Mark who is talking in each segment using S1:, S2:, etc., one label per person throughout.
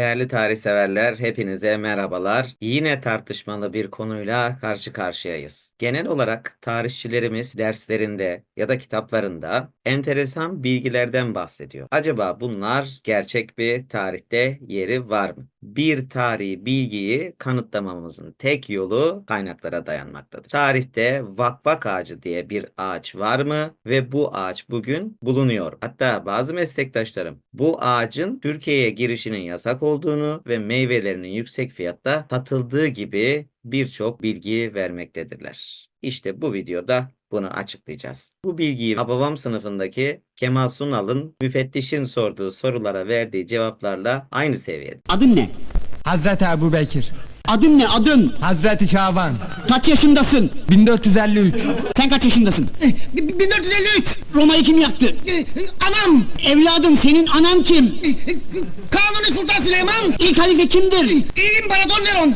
S1: Değerli tarih severler, hepinize merhabalar. Yine tartışmalı bir konuyla karşı karşıyayız. Genel olarak tarihçilerimiz derslerinde ya da kitaplarında enteresan bilgilerden bahsediyor. Acaba bunlar gerçek bir tarihte yeri var mı? Bir tarihi bilgiyi kanıtlamamızın tek yolu kaynaklara dayanmaktadır. Tarihte vakvak ağacı diye bir ağaç var mı ve bu ağaç bugün bulunuyor. Hatta bazı meslektaşlarım bu ağacın Türkiye'ye girişinin yasak olduğunu ve meyvelerinin yüksek fiyatta satıldığı gibi birçok bilgi vermektedirler. İşte bu videoda bunu açıklayacağız. Bu bilgiyi Hababam sınıfındaki Kemal Sunal'ın müfettişin sorduğu sorulara verdiği cevaplarla aynı seviyede.
S2: Adın ne?
S3: Hazreti Ebu Bekir.
S2: Adın ne adın?
S3: Hazreti Şaban.
S2: Kaç yaşındasın?
S3: 1453.
S2: Sen kaç yaşındasın?
S4: 1453
S2: Roma'yı kim yaktı?
S4: Anam
S2: Evladım senin anan kim?
S4: Kanuni Sultan Süleyman
S2: İlk halife kimdir?
S4: İmparator Neron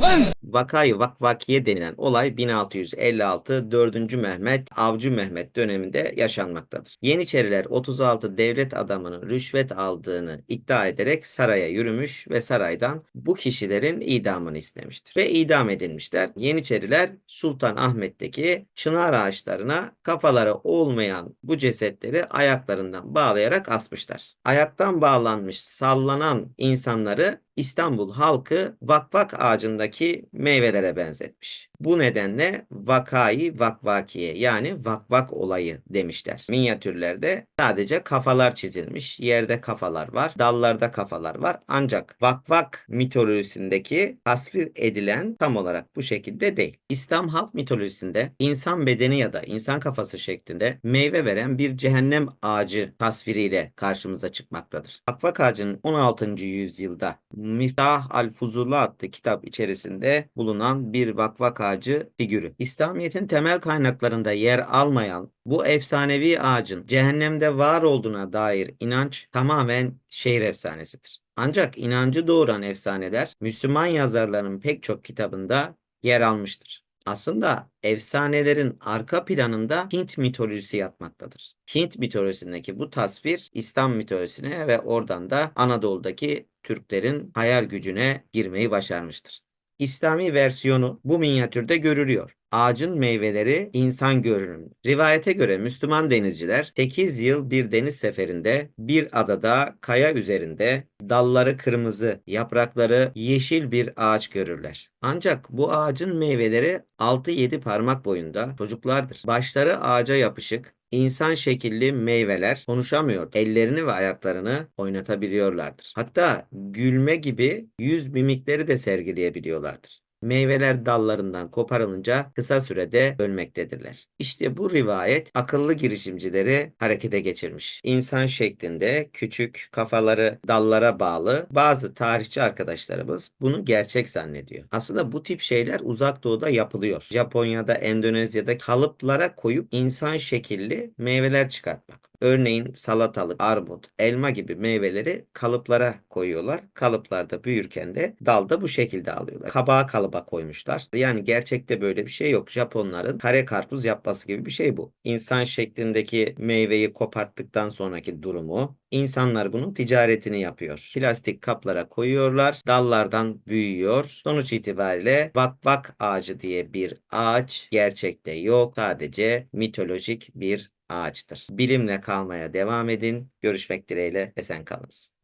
S1: Vakayı Vakvakiye denilen olay 1656 4. Mehmet Avcı Mehmet döneminde yaşanmaktadır. Yeniçeriler 36 devlet adamının rüşvet aldığını iddia ederek saraya yürümüş ve saraydan bu kişilerin idamını istemiştir. Ve idam edilmişler. Yeniçeriler Sultan Ahmet'teki çınar ağaçlarına kafaları olmayan bu cesetleri ayaklarından bağlayarak asmışlar. Ayaktan bağlanmış sallanan insanları İstanbul halkı vakvak ağacındaki meyvelere benzetmiş. Bu nedenle vakayı vakvakiye yani vakvak olayı demişler. Minyatürlerde sadece kafalar çizilmiş. Yerde kafalar var, dallarda kafalar var. Ancak vakvak mitolojisindeki tasvir edilen tam olarak bu şekilde değil. İslam halk mitolojisinde insan bedeni ya da insan kafası şeklinde meyve veren bir cehennem ağacı tasviriyle karşımıza çıkmaktadır. Vakvak ağacının 16. yüzyılda Miftah al-Fuzula adlı kitap içerisinde bulunan bir vakvak ağacı figürü. İslamiyet'in temel kaynaklarında yer almayan bu efsanevi ağacın cehennemde var olduğuna dair inanç tamamen şehir efsanesidir. Ancak inancı doğuran efsaneler Müslüman yazarların pek çok kitabında yer almıştır. Aslında efsanelerin arka planında Hint mitolojisi yatmaktadır. Hint mitolojisindeki bu tasvir İslam mitolojisine ve oradan da Anadolu'daki Türklerin hayal gücüne girmeyi başarmıştır. İslami versiyonu bu minyatürde görülüyor. Ağacın meyveleri insan görünümlü. Rivayete göre Müslüman denizciler 8 yıl bir deniz seferinde bir adada kaya üzerinde dalları kırmızı, yaprakları yeşil bir ağaç görürler. Ancak bu ağacın meyveleri 6-7 parmak boyunda çocuklardır. Başları ağaca yapışık, insan şekilli meyveler konuşamıyor. Ellerini ve ayaklarını oynatabiliyorlardır. Hatta gülme gibi yüz mimikleri de sergileyebiliyorlardır. Meyveler dallarından koparılınca kısa sürede ölmektedirler. İşte bu rivayet akıllı girişimcileri harekete geçirmiş. İnsan şeklinde küçük kafaları dallara bağlı bazı tarihçi arkadaşlarımız bunu gerçek zannediyor. Aslında bu tip şeyler uzak doğuda yapılıyor. Japonya'da, Endonezya'da kalıplara koyup insan şekilli meyveler çıkartmak. Örneğin salatalık, armut, elma gibi meyveleri kalıplara koyuyorlar. Kalıplarda büyürken de dalda bu şekilde alıyorlar. Kabağı kalıba koymuşlar. Yani gerçekte böyle bir şey yok. Japonların kare karpuz yapması gibi bir şey bu. İnsan şeklindeki meyveyi koparttıktan sonraki durumu İnsanlar bunun ticaretini yapıyor. Plastik kaplara koyuyorlar. Dallardan büyüyor. Sonuç itibariyle vakvak ağacı diye bir ağaç gerçekte yok. Sadece mitolojik bir ağaçtır. Bilimle kalmaya devam edin. Görüşmek dileğiyle esen kalınız.